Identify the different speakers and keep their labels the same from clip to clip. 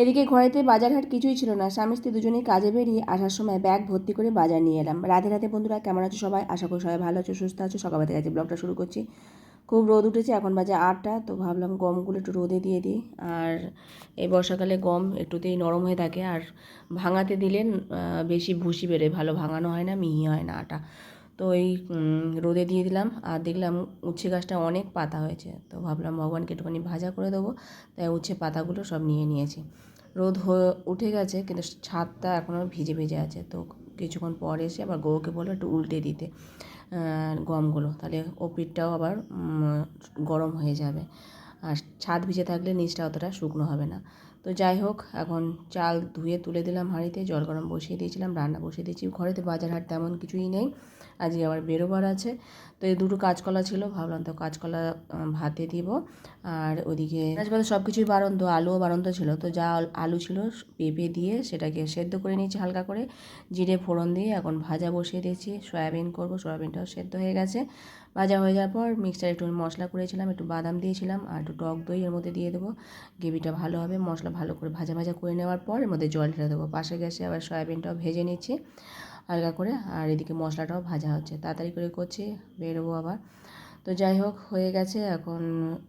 Speaker 1: এদিকে ঘরেতে বাজারহাট কিছুই ছিল না। স্বামী স্ত্রী দুজনেই কাজে বেরিয়ে আসার সময় ব্যাগ ভর্তি করে বাজার নিয়ে এলাম। রাধে রাধে বন্ধুরা, কেমন আছো সবাই? আশা করি সবাই ভালো আছো, সুস্থ আছো। সকাল থেকে আজকে ব্লগটা শুরু করছি। খুব রোদ উঠেছে, এখন বাজে আটটা, তো ভাবলাম গমগুলো একটু রোদে দিয়ে দিই। আর এই বর্ষাকালে গম একটুতেই নরম হয়ে থাকে। আর ভাঙাতে দিলে বেশি ভুসি বেরোয়, ভালো ভাঙানো হয় না, মিহি হয় না আটা। তো এই রোদে দিয়ে দিলাম। আর দেখলাম উচ্ছে গাছটা অনেক পাতা হয়েছে। তো ভাবলাম ভগবানকে একটুখানি ভাজা করে দেবো। তাই উচ্ছে পাতাগুলো সব নিয়ে নিয়েছি। রোদ হয়ে উঠে গেছে, কিন্তু ছাদটা এখনও ভিজে ভিজে আছে। তো কিছুক্ষণ পর এসে আবার গৌকে বলব একটু উল্টে দিতে গমগুলো। তাহলে ও পিঠটাও আবার গরম হয়ে যাবে। আর ছাদ ভিজে থাকলে নিচটা অতটা শুকনো হবে না। তো যাই হোক, এখন চাল ধুয়ে তুলে দিলাম হাঁড়িতে, জল গরম বসিয়ে দিয়েছিলাম, রান্না বসিয়ে দিয়েছি। ঘরেতে বাজার হাট তেমন কিছুই নেই, আজকে আবার বেরোবার আছে। তো এই দুটো কাঁচকলা ছিল, ভাবলাম তো কাঁচকলা ভাতে দিব। আর ওদিকে আজকাল সব কিছুই বারন্ত, আলুও বারন্ত ছিল। তো যা আলু ছিল, পেঁপে দিয়ে সেটাকে সেদ্ধ করে নিয়েছি হালকা করে। জিরে ফোড়ন দিয়ে এখন ভাজা বসিয়ে দিয়েছি। সয়াবিন করব, সয়াবিনটাও সেদ্ধ হয়ে গেছে। ভাজা হয়ে যাওয়ার পর মিক্সচারে একটু মশলা করেছিলাম একটু বাদাম দিয়েছিলাম, আর একটু টক দই এর মধ্যে দিয়ে দেবো। গ্রেভিটা ভালো হবে, মশলা ভালো করে ভাজা ভাজা করে নেওয়ার পর এর মধ্যে জল ঢেলে দেবো। পাশে গ্যাসে আবার সয়াবিনটাও ভেজে নিচ্ছি হালকা করে আর এদিকে মশলাটাও ভাজা হচ্ছে। তাড়াতাড়ি করে করছি বেরোবো আবার। তো যাই হোক, হয়ে গেছে এখন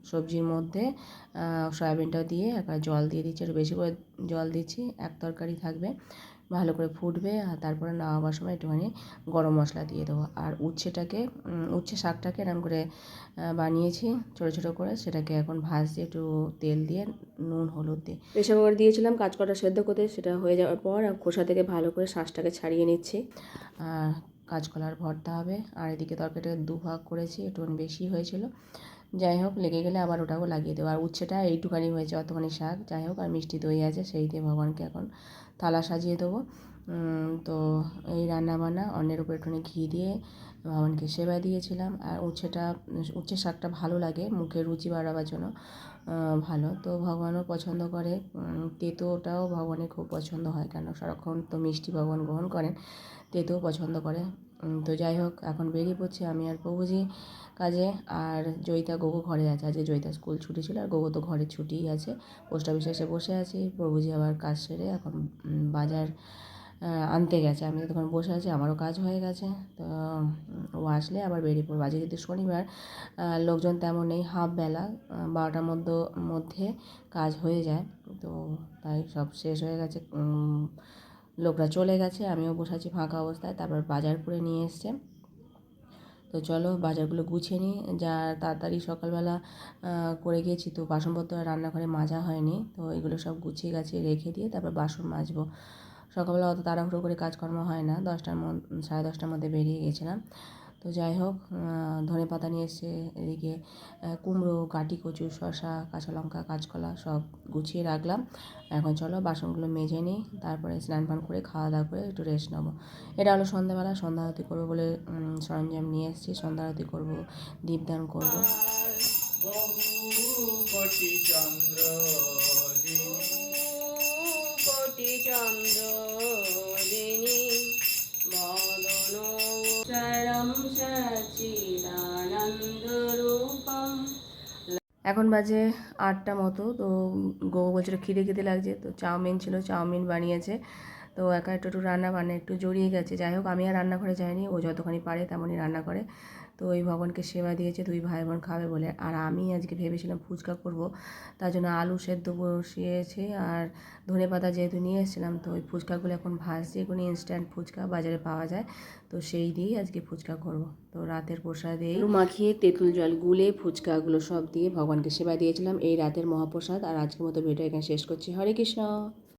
Speaker 1: সবজির মধ্যে সয়াবিনটাও দিয়ে একবার জল দিয়ে দিচ্ছি। একটু বেশি করে জল দিচ্ছি, এক তরকারি থাকবে। ভালো করে ফুটবে আর তারপরে নামাবার সময় একটুখানি গরম মশলা দিয়ে দেবো। আর উচ্ছেটাকে উচ্ছে শাকটাকে এরকম করে বানিয়েছি ছোটো ছোটো করে। সেটাকে এখন ভাজছি একটু তেল দিয়ে নুন হলুদ দিয়ে। প্রেশার কুকার দিয়েছিলাম কাঁচকটা সেদ্ধ করতে সেটা হয়ে যাওয়ার পর খোসা থেকে ভালো করে শাঁসটাকে ছাড়িয়ে নিচ্ছি। আর কাঁচকলার ভর্তা হবে। আর এদিকে তরকারিটা দু ভাগ করেছি একটুখানি বেশি হয়েছিল। যাই হোক, লেগে গেলে আবার ওটাও লাগিয়ে দেবো। আর উচ্ছেটা এইটুখানি হয়েছে, অতখানি শাক। যাই হোক, আর মিষ্টি দই আছে, সেই দিয়ে ভগবানকে এখন থালা সাজিয়ে দেবো। তো এই রান্না বান্না অন্যের উপর একটুখানি ঘি দিয়ে ভগবানকে সেবা দিয়েছিলাম। আর উচ্ছেটা উচ্ছে শাকটা ভালো লাগে, মুখে রুচি বাড়াবার জন্য ভালো। তো ভগবানও পছন্দ করে। তেঁতোটাও ভগবানের খুব পছন্দ হয়, কেন? সারাক্ষণ তো মিষ্টি ভগবান গ্রহণ করেন, তেঁতোও পছন্দ করে। তো যাই হোক এখন বেরিয়ে পড়ছি আমি আর প্রভুজি কাজে। আর জয়িতা গোগো ঘরে আছে। আজকে জয়িতা স্কুল ছুটি ছিল আর গোগো তো ঘরে ছুটিই আছে। পোস্ট অফিসে এসে বসে আছি। প্রভুজি আবার কাজ সেরে এখন বাজার আনতে গেছে। আমি তখন বসে আছি আমারও কাজ হয়ে গেছে। তো ও আসলে আবার বেরিয়ে পড়ব। আজকে যদি শনিবার লোকজন তেমন নেই। হাফ বেলা বারোটার মধ্যে মধ্যে কাজ হয়ে যায়। তো তাই সব শেষ হয়ে গেছে। লোকরা চলে গেছে, আমিও বসে আছি ফাঁকা অবস্থায়, তারপর বাজার করে নিয়ে এসছে। তো চলো বাজারগুলো গুছিয়ে নিই, যা তাড়াতাড়ি সকালবেলা করে গিয়েছি তো বাসনপত্র রান্নাঘরে মাজা হয়নি, তো এগুলো সব গুছিয়ে গাছিয়ে রেখে দিয়ে তারপর বাসন মাজবো। সকালবেলা অত তাড়াহুড়ো করে কাজকর্ম হয় না, দশটার মধ্যে সাড়ে দশটার মধ্যে বেরিয়ে গেছিলাম। তো যাই হোক ধনে পাতা নিয়ে এসছে এদিকে কুমড়ো কাটি কচু শসা কাঁচা লঙ্কা কাঁচকলা সব গুছিয়ে রাখলাম। এখন চলো বাসনগুলো মেজে নিই তারপরে স্নান পান করে খাওয়া দাওয়া করে একটু রেস্ট নেব। এটা হলো সন্ধ্যাবেলা সন্ধ্যা আরতি করব বলে সরঞ্জাম নিয়ে এসেছি। সন্ধ্যা আরতি করব দীপদান করব।
Speaker 2: চন্দ্র
Speaker 3: চন্দ্র
Speaker 1: এখন বাজে আটটা মতো, তো গো বলছিল খিদে খিদে লাগছে, তো চাউমিন ছিল, চাউমিন বানিয়েছে। তো একা একটু একটু রান্না বান্না একটু জড়িয়ে গেছে। যাই হোক, আমি আর রান্নাঘরে যাইনি, ও যতখানি পারে তেমনই রান্না করে তো ওই ভগবানকে সেবা দিয়েছে, দুই ভাই বোন খাবে বলে। আর আমি আজকে ভেবেছিলাম ফুচকা করব, তার জন্য আলু সেদ্ধ বসিয়েছি আর ধনে পাতা যেহেতু নিয়ে এসেছিলাম, তো ওই ফুচকাগুলো এখন ভাজছি কোনো ইনস্ট্যান্ট ফুচকা বাজারে পাওয়া যায়। তো সেই দিয়েই আজকে ফুচকা করব। তো রাতের প্রসাদ প্রসাদে মাখিয়ে, তেঁতুল জল গুলে ফুচকাগুলো সব দিয়ে ভগবানকে সেবা দিয়েছিলাম। এই রাতের মহাপ্রসাদ। আর আজকের মতো ভিডিও এখানে শেষ করছি। হরে কৃষ্ণ।